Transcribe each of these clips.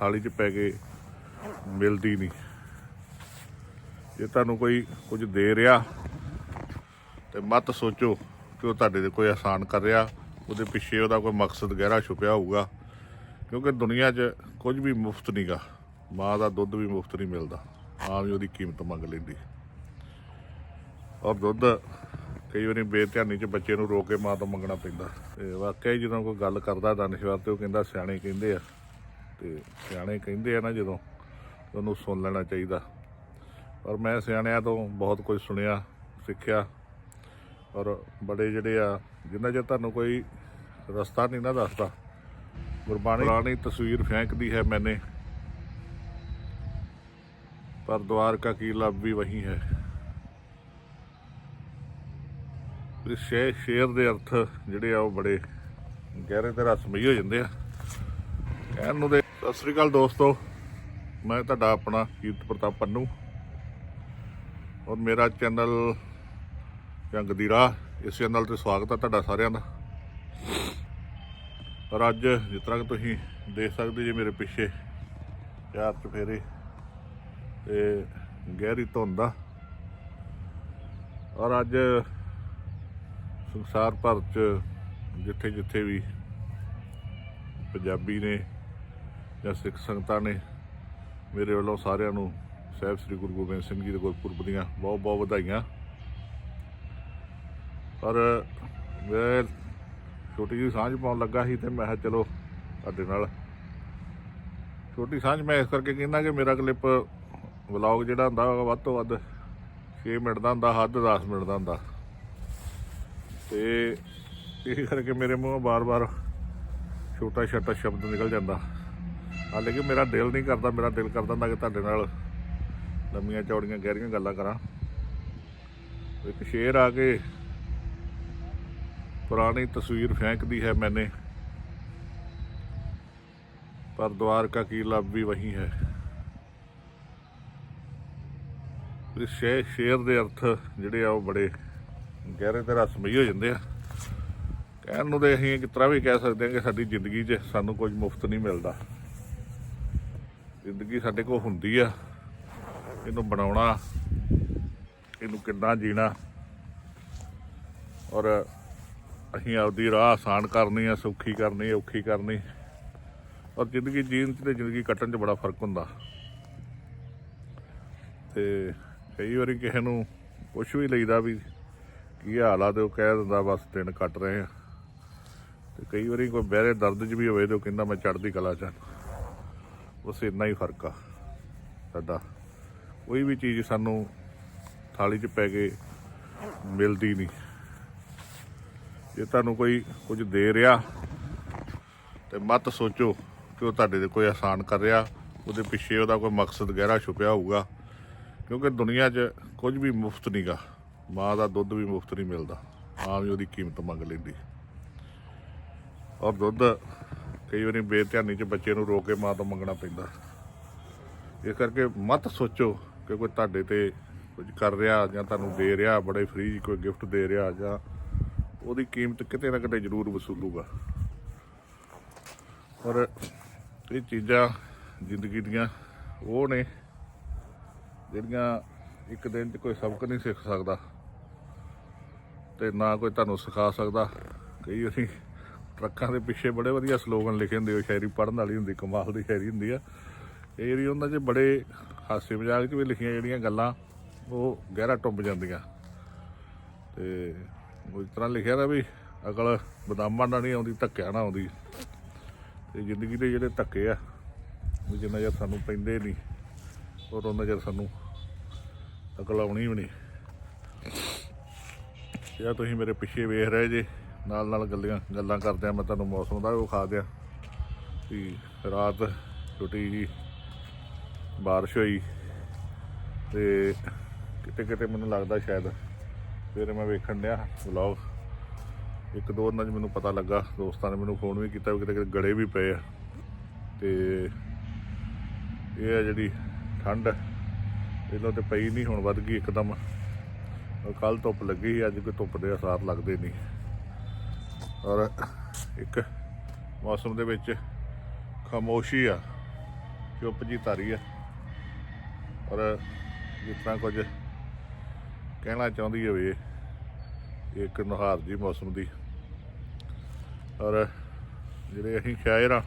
ਥਾਲੀ 'ਚ ਪੈ ਕੇ ਮਿਲਦੀ ਨਹੀਂ। ਜੇ ਤੁਹਾਨੂੰ ਕੋਈ ਕੁਝ ਦੇ ਰਿਹਾ ਤੇ ਮਤ ਸੋਚੋ ਕਿ ਉਹ ਤੁਹਾਡੇ ਤੇ ਕੋਈ ਆਸਾਨ ਕਰ ਰਿਹਾ, ਉਹਦੇ ਪਿੱਛੇ ਉਹਦਾ ਕੋਈ ਮਕਸਦ ਗਹਿਰਾ ਛੁਪਿਆ ਹੋਊਗਾ, ਕਿਉਂਕਿ ਦੁਨੀਆ 'ਚ ਕੁਝ ਵੀ ਮੁਫਤ ਨਹੀਂਗਾ, ਮਾਂ ਦਾ ਦੁੱਧ ਵੀ ਮੁਫਤ ਨਹੀਂ ਮਿਲਦਾ, ਆਮ ਹੀ ਉਹਦੀ ਕੀਮਤ ਮੰਗ ਲੈਂਦੀ। ਔਰ ਦੁੱਧ ਕਈ ਵਾਰੀ ਬੇਧਿਆਨੀ 'ਚ ਬੱਚੇ ਨੂੰ ਰੋ ਕੇ ਮਾਂ ਤੋਂ ਮੰਗਣਾ ਪੈਂਦਾ। ਤੇ ਵਾਕਿਆ ਹੀ ਜਦੋਂ ਕੋਈ ਗੱਲ ਕਰਦਾ ਦਾਨਿਸ਼ਵਰ ਤੇ ਉਹ ਕਹਿੰਦਾ, ਸਿਆਣੇ ਕਹਿੰਦੇ ਆ ਤੇ ਸਿਆਣੇ ਕਹਿੰਦੇ ਆ ਨਾ ਜਦੋਂ, ਉਹਨੂੰ ਸੁਣ ਲੈਣਾ ਚਾਹੀਦਾ। ਔਰ ਮੈਂ ਸਿਆਣਿਆਂ ਤੋਂ ਬਹੁਤ ਕੁਝ ਸੁਣਿਆ, ਸਿੱਖਿਆ। ਔਰ ਬੜੇ ਜਿਹੜੇ ਆ, ਜਿੰਨਾ ਚਿਰ ਤੁਹਾਨੂੰ ਕੋਈ ਰਸਤਾ ਨਹੀਂ ਨਾ ਦੱਸਦਾ, ਗੁਰਬਾਣੀ ਪੁਰਾਣੀ ਤਸਵੀਰ ਫੈਂਕਦੀ ਹੈ ਮੈਨੇ। ਪਰ ਦਵਾਰ ਕਾ ਕੀਲਾ ਵੀ ਵਹੀ ਹੈ। ਇਹ ਸ਼ੇਰ ਸ਼ੇਰ ਦੇ ਅਰਥ ਜਿਹੜੇ ਆ ਉਹ ਬੜੇ ਗਹਿਰੇ ਤੇ ਰਸਮਈ ਹੋ ਜਾਂਦੇ ਆ। ਕਹਿਣ ਨੂੰ ਦੇ ਸਤਿ ਸ੍ਰੀ ਅਕਾਲ ਦੋਸਤੋ। ਮੈਂ ਤੁਹਾਡਾ ਆਪਣਾ ਕੀਰਤ ਪ੍ਰਤਾਪ ਪੰਨੂ। ਔਰ ਮੇਰਾ ਚੈਨਲ ਜੰਗ ਦੀ ਰਾਹ, ਇਸ ਚੈਨਲ ਤੇ ਸਵਾਗਤ ਹੈ ਤੁਹਾਡਾ ਸਾਰਿਆਂ ਦਾ। ਪਰ ਅੱਜ ਜਿਸ ਤਰ੍ਹਾਂ ਕਿ ਤੁਸੀਂ ਦੇਖ ਸਕਦੇ ਜੇ ਮੇਰੇ ਪਿੱਛੇ ਚਾਰ ਚਫੇਰੇ ਤੇ ਗਹਿਰੀ ਧੁੰਦ ਆ। ਔਰ ਅੱਜ ਸੰਸਾਰ ਭਰ ਚ ਜਿੱਥੇ ਜਿੱਥੇ ਵੀ ਪੰਜਾਬੀ ਨੇ ਜਾਂ ਸਿੱਖ ਸੰਗਤਾਂ ਨੇ ਮੇਰੇ ਵੱਲੋਂ ਸਾਰਿਆਂ ਨੂੰ ਸਾਹਿਬ ਸ੍ਰੀ ਗੁਰੂ ਗੋਬਿੰਦ ਸਿੰਘ ਜੀ ਦੇ ਗੁਰਪੁਰਬ ਦੀਆਂ ਬਹੁਤ ਬਹੁਤ ਵਧਾਈਆਂ। ਪਰ ਮੈਂ ਛੋਟੀ ਜਿਹੀ ਸਾਂਝ ਪਾਉਣ ਲੱਗਾ ਸੀ ਤੇ ਮੈਂ ਕਿਹਾ ਚਲੋ ਤੁਹਾਡੇ ਨਾਲ ਛੋਟੀ ਸਾਂਝ ਮੈਂ ਇਸ ਕਰਕੇ ਕਹਿੰਦਾ ਕਿ ਮੇਰਾ ਕਲਿੱਪ ਵਲੌਗ ਜਿਹੜਾ ਹੁੰਦਾ ਉਹ ਵੱਧ ਤੋਂ ਵੱਧ 6 ਮਿੰਟ ਦਾ ਹੁੰਦਾ, ਹੱਦ 10 ਮਿੰਟ ਦਾ ਹੁੰਦਾ। ਤੇ ਇਹ ਕਰਕੇ ਮੇਰੇ ਮੂੰਹੋਂ ਬਾਰ-ਬਾਰ ਛੋਟਾ ਛੋਟਾ ਸ਼ਬਦ ਨਿਕਲ ਜਾਂਦਾ। ਹਾਲੇ ਕਿ ਮੇਰਾ ਦਿਲ ਨਹੀਂ ਕਰਦਾ, ਮੇਰਾ ਦਿਲ ਕਰਦਾ ਹੁੰਦਾ ਕਿ ਤੁਹਾਡੇ ਨਾਲ ਲੰਮੀਆਂ ਚੌੜੀਆਂ ਗਹਿਰੀਆਂ ਗੱਲਾਂ ਕਰਾਂ। ਇੱਕ ਸ਼ੇਰ ਆ ਕੇ ਪੁਰਾਣੀ ਤਸਵੀਰ ਫੈਂਕਦੀ ਹੈ ਮੈਨੇ, ਪਰ ਦਵਾਰ ਕਾ ਕੀਲਾ ਵੀ ਵਹੀ ਹੈ। ਇਸ ਸ਼ੇਰ ਦੇ ਅਰਥ ਜਿਹੜੇ ਆ ਉਹ ਬੜੇ ਗਹਿਰੇ ਤੇ ਰਸਮਈ ਹੋ ਜਾਂਦੇ ਆ। ਕਹਿਣ ਨੂੰ ਤੇ ਅਸੀਂ ਕਿਤਰਾ ਵੀ ਕਹਿ ਸਕਦੇ ਹਾਂ ਕਿ ਸਾਡੀ ਜ਼ਿੰਦਗੀ 'ਚ ਸਾਨੂੰ ਕੁਝ ਮੁਫਤ ਨਹੀਂ ਮਿਲਦਾ। ਜ਼ਿੰਦਗੀ ਸਾਡੇ ਕੋਲ ਹੁੰਦੀ ਆ। ਇਹਨੂੰ ਬਣਾਉਣਾ, ਇਹਨੂੰ ਕਿੱਦਾਂ ਜੀਣਾ। ਔਰ ਅਸੀਂ ਆਪਦੀ ਰਾਹ ਆਸਾਨ ਕਰਨੀ ਆ, ਸੌਖੀ ਕਰਨੀ, ਔਖੀ ਕਰਨੀ। ਔਰ ਜ਼ਿੰਦਗੀ ਜੀਣ 'ਚ ਤੇ ਜ਼ਿੰਦਗੀ ਕੱਟਣ 'ਚ ਬੜਾ ਫ਼ਰਕ ਹੁੰਦਾ। ਤੇ ਕਈ ਵਾਰੀ ਕਿਸੇ ਨੂੰ ਪੁੱਛ ਵੀ ਲਈਦਾ ਵੀ ਕੀ ਹਾਲ ਆ ਤੇ ਉਹ ਕਹਿ ਦਿੰਦਾ, ਬਸ ਦਿਨ ਕੱਟ ਰਹੇ ਆ। ਤੇ ਕਈ ਵਾਰੀ ਕੋਈ ਬਹਿਰੇ ਦਰਦ 'ਚ ਵੀ ਹੋਵੇ ਤੇ ਉਹ ਕਹਿੰਦਾ, ਮੈਂ ਚੜ੍ਹਦੀ ਕਲਾ 'ਚ ਬਸ ਇੰਨਾ ਹੀ ਫ਼ਰਕ ਆ ਸਾਡਾ। ਕੋਈ ਵੀ ਚੀਜ਼ ਸਾਨੂੰ ਥਾਲੀ 'ਚ ਪੈ ਕੇ ਮਿਲਦੀ ਨਹੀਂ। ਜੇ ਤੁਹਾਨੂੰ ਕੋਈ ਕੁਝ ਦੇ ਰਿਹਾ ਤੇ ਮਤ ਸੋਚੋ ਕਿ ਉਹ ਤੁਹਾਡੇ ਤੇ ਕੋਈ ਆਸਾਨ ਕਰ ਰਿਹਾ, ਉਹਦੇ ਪਿੱਛੇ ਉਹਦਾ ਕੋਈ ਮਕਸਦ ਗਹਿਰਾ ਛੁਪਿਆ ਹੋਊਗਾ। ਕਿਉਂਕਿ ਦੁਨੀਆ 'ਚ ਕੁਝ ਵੀ ਮੁਫਤ ਨਹੀਂਗਾ ਮਾਂ ਦਾ ਦੁੱਧ ਵੀ ਮੁਫਤ ਨਹੀਂ ਮਿਲਦਾ, ਆਮ ਹੀ ਉਹਦੀ ਕੀਮਤ ਮੰਗ ਲੈਂਦੀ। ਔਰ ਦੁੱਧ ਕਈ ਵਾਰੀ ਬੇਧਿਆਨੀ 'ਚ ਬੱਚੇ ਨੂੰ ਰੋਕ ਕੇ ਮਾਂ ਤੋਂ ਮੰਗਣਾ ਪੈਂਦਾ। ਇਸ ਕਰਕੇ ਮਤ ਸੋਚੋ ਕਿ ਕੋਈ ਤੁਹਾਡੇ ਤੇ ਕੁਝ ਕਰ ਰਿਹਾ ਜਾਂ ਤੁਹਾਨੂੰ ਦੇ ਰਿਹਾ, ਬੜੇ ਫ੍ਰੀ ਕੋਈ ਗਿਫਟ ਦੇ ਰਿਹਾ ਜਾਂ ਉਹਦੀ ਕੀਮਤ ਕਿਤੇ ਨਾ ਕਿਤੇ ਜ਼ਰੂਰ ਵਸੂਲੂਗਾ। ਔਰ ਇਹ ਚੀਜ਼ਾਂ ਜ਼ਿੰਦਗੀ ਦੀਆਂ ਉਹ ਨੇ ਜਿਹੜੀਆਂ ਇੱਕ ਦਿਨ 'ਚ ਕੋਈ ਸਬਕ ਨਹੀਂ ਸਿੱਖ ਸਕਦਾ ਤੇ ਨਾ ਕੋਈ ਤੁਹਾਨੂੰ ਸਿਖਾ ਸਕਦਾ। ਕਈ ਵਾਰੀ ਟਰੱਕਾਂ ਦੇ ਪਿੱਛੇ ਬੜੇ ਵਧੀਆ ਸਲੋਗਨ ਲਿਖੇ ਹੁੰਦੇ ਉਹ ਸ਼ਾਇਰੀ ਪੜ੍ਹਨ ਵਾਲੀ ਹੁੰਦੀ, ਕਮਾਲ ਦੀ ਸ਼ਾਇਰੀ ਹੁੰਦੀ ਆ। ਇਹ ਜਿਹੜੀ ਉਹਨਾਂ 'ਚ ਬੜੇ ਹਾਸੇ ਮਜ਼ਾਕ 'ਚ ਵੀ ਲਿਖੀਆਂ ਜਿਹੜੀਆਂ ਗੱਲਾਂ, ਉਹ ਗਹਿਰਾ ਟੁੰਬ ਜਾਂਦੀਆਂ। ਤੇ ਉਹ ਇਸ ਤਰ੍ਹਾਂ ਲਿਖਿਆ ਨਾ ਵੀ ਅਕਲ ਬਦਾਮਾਂ ਨਾਲ ਨਹੀਂ ਆਉਂਦੀ, ਧੱਕਿਆ ਨਾਲ ਆਉਂਦੀ। ਤੇ ਜ਼ਿੰਦਗੀ ਦੇ ਜਿਹੜੇ ਧੱਕੇ ਆ, ਉਹ ਜਿੰਨਾ ਚਿਰ ਸਾਨੂੰ ਪੈਂਦੇ ਨਹੀਂ, ਔਰ ਉਹਨਾਂ ਚਿਰ ਸਾਨੂੰ ਅਕਲ ਆਉਣੀ ਵੀ ਨਹੀਂ। ਜਾਂ ਤੁਸੀਂ ਮੇਰੇ ਪਿੱਛੇ ਵੇਖ ਰਹੇ ਜੇ ਨਾਲ ਨਾਲ ਗੱਲਾਂ ਗੱਲਾਂ ਕਰਦੇ ਆ, ਮੈਂ ਤੁਹਾਨੂੰ ਮੌਸਮ ਦਾ ਵੀ ਵਿਖਾ ਦਿਆਂ। ਵੀ ਰਾਤ ਛੋਟੀ ਜੀ ਬਾਰਿਸ਼ ਹੋਈ ਤੇ ਕਿਤੇ ਕਿਤੇ ਮੈਨੂੰ ਲੱਗਦਾ ਸ਼ਾਇਦ ਫਿਰ ਮੈਂ ਵੇਖਣ ਡਿਆ ਵਲੌਗ। ਇੱਕ ਦੋ ਦਿਨਾਂ 'ਚ ਮੈਨੂੰ ਪਤਾ ਲੱਗਾ, ਦੋਸਤਾਂ ਨੇ ਮੈਨੂੰ ਫੋਨ ਵੀ ਕੀਤਾ ਵੀ ਕਿਤੇ ਕਿਤੇ ਗੜੇ ਵੀ ਪਏ ਆ। ਤੇ ਇਹ ਆ ਜਿਹੜੀ ਠੰਡ ਪਹਿਲਾਂ ਤੇ ਪਈ ਨਹੀਂ ਹੁਣ ਵੱਧ ਗਈ ਇੱਕਦਮ। ਕੱਲ ਧੁੱਪ ਲੱਗੀ ਸੀ, ਅੱਜ ਕੋਈ ਧੁੱਪ ਦੇ ਅਸਾਰ ਲੱਗਦੇ ਨਹੀਂ ਔਰ ਇੱਕ ਮੌਸਮ ਦੇ ਵਿੱਚ ਖਾਮੋਸ਼ੀ ਆ ਚੁੱਪ ਜੀ ਧਾਰੀ ਆ। ਔਰ ਜਿਸ ਤਰ੍ਹਾਂ ਕੁਝ ਕਹਿਣਾ ਚਾਹੁੰਦੀ ਹੋਵੇ, ਇੱਕ ਨੁਹਾਰ ਜੀ ਮੌਸਮ ਦੀ। ਔਰ ਜਿਹੜੇ ਅਸੀਂ ਸ਼ਾਇਰ ਆ,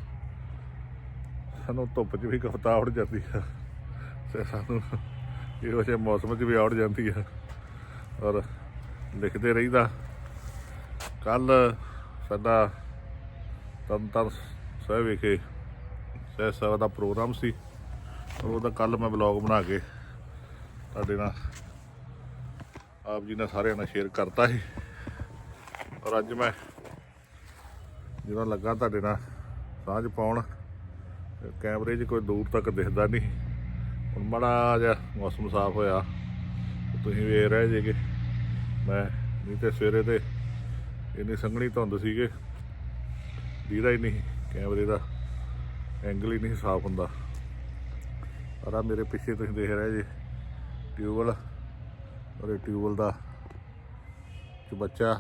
ਸਾਨੂੰ ਧੁੱਪ 'ਚ ਵੀ ਕਵਿਤਾ ਉੜ ਜਾਂਦੀ ਆ ਤੇ ਸਾਨੂੰ ਇਹੋ ਜਿਹੇ ਮੌਸਮ 'ਚ ਵੀ ਉੜ ਜਾਂਦੀ ਆ। ਔਰ ਲਿਖਦੇ ਰਹੀਦਾ ਕੱਲ ਸਾਡਾ ਤੰਤਰ ਸਾਹਿਬ ਵਿਖੇ ਸਹਿ ਸਭਾ ਦਾ ਪ੍ਰੋਗਰਾਮ ਸੀ। ਔਰ ਉਹਦਾ ਕੱਲ ਮੈਂ ਬਲੌਗ ਬਣਾ ਕੇ ਤੁਹਾਡੇ ਨਾਲ ਆਪ ਜੀ ਨਾਲ ਸਾਰਿਆਂ ਨਾਲ ਸ਼ੇਅਰ ਕਰਤਾ ਸੀ। ਔਰ ਅੱਜ ਮੈਂ ਜਿਹੜਾ ਲੱਗਾ ਤੁਹਾਡੇ ਨਾਲ ਸਾਂਝ ਪਾਉਣ, ਕੈਮਰੇ 'ਚ ਕੋਈ ਦੂਰ ਤੱਕ ਦਿਖਦਾ ਨਹੀਂ। ਹੁਣ ਮਾੜਾ ਜਿਹਾ ਮੌਸਮ ਸਾਫ਼ ਹੋਇਆ ਤੁਸੀਂ ਵੇਖ ਰਹੇ ਜੇ ਕਿ ਮੈਂ ਨਹੀਂ ਤੇ ਸਵੇਰੇ ਤੇ ਇੰਨੀ ਸੰਘਣੀ ਧੁੰਦ ਸੀਗੇ। ਦੀਦਾ ਹੀ ਨਹੀਂ, ਕੈਮਰੇ ਦਾ ਐਂਗਲ ਹੀ ਨਹੀਂ ਸਾਫ਼ ਹੁੰਦਾ। ਪਰ ਆ ਮੇਰੇ ਪਿੱਛੇ ਤੁਸੀਂ ਦੇਖ ਰਹੇ ਜੇ ਟਿਊਬਲ ਔਰ ਇਹ ਟਿਊਬਲ ਦਾ ਜੋ ਬੱਚਾ,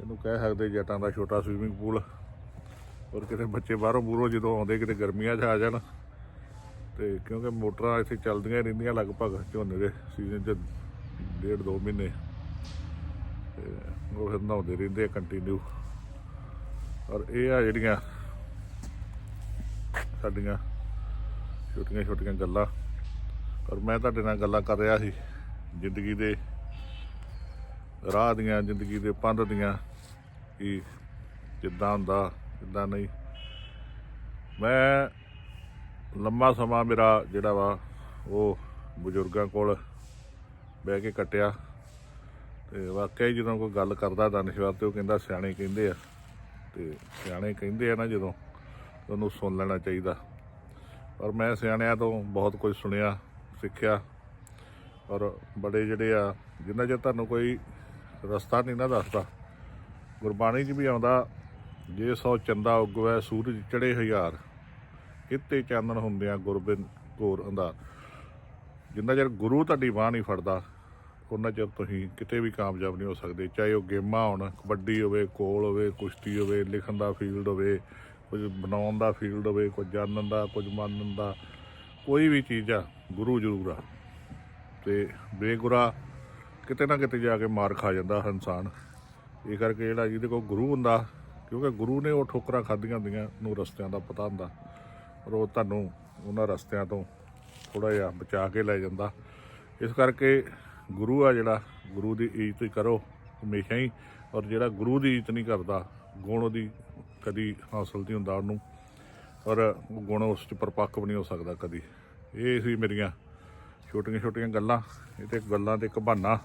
ਇਹਨੂੰ ਕਹਿ ਸਕਦੇ ਜੱਟਾਂ ਦਾ ਛੋਟਾ ਸਵੀਮਿੰਗ ਪੂਲ ਔਰ ਕਿਤੇ ਬੱਚੇ ਬਾਹਰੋਂ ਬੂਰੋਂ ਜਦੋਂ ਆਉਂਦੇ, ਕਿਤੇ ਗਰਮੀਆਂ 'ਚ ਆ ਜਾਣ। ਤੇ ਕਿਉਂਕਿ ਮੋਟਰਾਂ ਇੱਥੇ ਚੱਲਦੀਆਂ ਹੀ ਰਹਿੰਦੀਆਂ ਲਗਭਗ ਝੋਨੇ ਦੇ ਸੀਜ਼ਨ 'ਚ ਡੇਢ ਦੋ ਮਹੀਨੇ। ਤੇ ਉਹ ਫਿਰ ਨਹਾਉਂਦੇ ਰਹਿੰਦੇ ਆ ਕੰਟੀਨਿਊ ਔਰ ਇਹ ਆ ਜਿਹੜੀਆਂ ਸਾਡੀਆਂ ਛੋਟੀਆਂ ਛੋਟੀਆਂ ਗੱਲਾਂ। ਔਰ ਮੈਂ ਤੁਹਾਡੇ ਨਾਲ ਗੱਲਾਂ ਕਰ ਰਿਹਾ ਸੀ ਜ਼ਿੰਦਗੀ ਦੇ ਰਾਹ ਦੀਆਂ, ਜ਼ਿੰਦਗੀ ਦੇ ਪੰਧ ਦੀਆਂ ਕਿ ਕਿੱਦਾਂ ਹੁੰਦਾ ਕਿੱਦਾਂ ਨਹੀਂ। ਮੈਂ ਲੰਮਾ ਸਮਾਂ ਮੇਰਾ ਜਿਹੜਾ ਵਾ, ਉਹ ਬਜ਼ੁਰਗਾਂ ਕੋਲ ਬਹਿ ਕੇ ਕੱਟਿਆ। ਤੇ ਵਾਕਿਆ ਹੀ ਜਦੋਂ ਕੋਈ ਗੱਲ ਕਰਦਾ ਦਾਨਿਸ਼ਵਰ ਤੇ ਉਹ ਕਹਿੰਦਾ ਸਿਆਣੇ ਕਹਿੰਦੇ ਆ। ਤੇ ਸਿਆਣੇ ਕਹਿੰਦੇ ਆ ਨਾ ਜਦੋਂ, ਉਹਨੂੰ ਸੁਣ ਲੈਣਾ ਚਾਹੀਦਾ। ਔਰ ਮੈਂ ਸਿਆਣਿਆਂ ਤੋਂ ਬਹੁਤ ਕੁਝ ਸੁਣਿਆ, ਸਿੱਖਿਆ। ਔਰ ਬੜੇ ਜਿਹੜੇ ਆ, ਜਿੰਨਾ ਚਿਰ ਤੁਹਾਨੂੰ ਕੋਈ ਰਸਤਾ ਨਹੀਂ ਨਾ ਦੱਸਦਾ, ਗੁਰਬਾਣੀ 'ਚ ਵੀ ਆਉਂਦਾ, ਜੇ ਸੌ ਚੰਦਾ ਉਗਵੈ, ਸੂਰਜ ਚੜੇ ਹਜ਼ਾਰ। ਕਿਤੇ ਚਾਨਣ ਹੁੰਦਿਆਂ ਗੁਰਬਿੰਦ ਘੋਰ ਅੰਧਾਰ। ਜਿੰਨਾ ਚਿਰ ਗੁਰੂ ਤੁਹਾਡੀ ਬਾਹ ਨਹੀਂ ਫੜਦਾ ਉਹਨਾਂ ਚਿਰ ਤੁਸੀਂ ਕਿਤੇ ਵੀ ਕਾਮਯਾਬ ਨਹੀਂ ਹੋ ਸਕਦੇ, ਚਾਹੇ ਉਹ ਗੇਮਾਂ ਹੋਣ, ਕਬੱਡੀ ਹੋਵੇ ਕੋਲ ਹੋਵੇ, ਕੁਸ਼ਤੀ ਹੋਵੇ, ਲਿਖਣ ਦਾ ਫੀਲਡ ਹੋਵੇ, ਕੁਝ ਬਣਾਉਣ ਦਾ ਫੀਲਡ ਹੋਵੇ, ਕੁਝ ਜਾਣਨ ਦਾ, ਕੁਝ ਮੰਨਣ ਦਾ, ਕੋਈ ਵੀ ਚੀਜ਼ ਆ, ਗੁਰੂ ਜ਼ਰੂਰ ਆ। ਤੇ ਬੇਗੁਰਾ ਕਿਤੇ ਨਾ ਕਿਤੇ ਜਾ ਕੇ ਮਾਰ ਖਾ ਜਾਂਦਾ ਇਨਸਾਨ। ਇਹ ਕਰਕੇ ਜਿਹੜਾ ਜਿਹਦੇ ਕੋਲ ਗੁਰੂ ਹੁੰਦਾ, ਕਿਉਂਕਿ ਗੁਰੂ ਨੇ ਉਹ ਠੋਕਰਾਂ ਖਾਧੀਆਂ ਹੁੰਦੀਆਂ ਨੂੰ ਰਸਤਿਆਂ ਦਾ ਪਤਾ ਹੁੰਦਾ। ਔਰ ਉਹ ਤੁਹਾਨੂੰ ਉਹਨਾਂ ਰਸਤਿਆਂ ਤੋਂ ਥੋੜਾ ਜਿਹਾ ਬਚਾ ਕੇ ਲੈ ਜਾਂਦਾ। ਇਸ ਕਰਕੇ ਗੁਰੂ ਆ ਜਿਹੜਾ, ਗੁਰੂ ਦੀ ਇੱਜ਼ਤ ਕਰੋ, ਹਮੇਸ਼ਾ ਹੀ। ਔਰ ਜਿਹੜਾ ਗੁਰੂ ਦੀ ਇੱਜ਼ਤ ਨਹੀਂ ਕਰਦਾ, ਗੁਣ ਉਹਦੀ ਕਦੀ ਹਾਸਲ ਨਹੀਂ ਹੁੰਦਾ ਉਹਨੂੰ। ਔਰ ਗੁਣ ਉਸ ਚ ਪਰਪੱਕ ਵੀ ਨਹੀਂ ਹੋ ਸਕਦਾ ਕਦੀ। ਇਹ ਸੀ ਮੇਰੀਆਂ ਛੋਟੀਆਂ ਛੋਟੀਆਂ ਗੱਲਾਂ। ਇਹ ਤੇ ਗੱਲਾਂ ਤੇ ਇੱਕ ਬਹਾਨਾ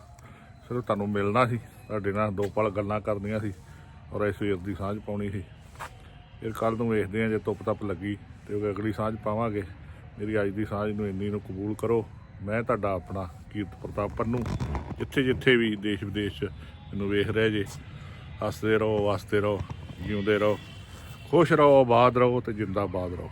ਸਿਰਫ ਤੁਹਾਨੂੰ ਮਿਲਣਾ ਸੀ। ਤੁਹਾਡੇ ਨਾਲ ਦੋ ਪਲ ਗੱਲਾਂ ਕਰਨੀਆਂ ਸੀ। ਔਰ ਇਸ ਸਵੇਰ ਦੀ ਸਾਂਝ ਪਾਉਣੀ ਸੀ। ਫਿਰ ਕੱਲ ਨੂੰ ਵੇਖਦੇ ਹਾਂ ਜੇ ਧੁੱਪ ਤੱਪ ਲੱਗੀ ਤੇ ਉਹ ਅਗਲੀ ਸਾਂਝ ਪਾਵਾਂਗੇ। ਮੇਰੀ ਅੱਜ ਦੀ ਸਾਂਝ ਨੂੰ ਇੰਨੀ ਨੂੰ ਕਬੂਲ ਕਰੋ। ਮੈਂ ਤੁਹਾਡਾ ਆਪਣਾ ਕੀਰਤ ਪ੍ਰਤਾਪ ਪੰਨੂ। ਜਿੱਥੇ ਜਿੱਥੇ ਵੀ ਦੇਸ਼ ਵਿਦੇਸ਼ 'ਚ ਮੈਨੂੰ ਵੇਖ ਰਹੇ ਜੇ, ਹੱਸਦੇ ਰਹੋ, ਵਸਦੇ ਰਹੋ, ਜਿਉਂਦੇ ਰਹੋ, ਖੁਸ਼ ਰਹੋ, ਆਬਾਦ ਰਹੋ ਤੇ ਜਿੰਦਾਬਾਦ ਰਹੋ।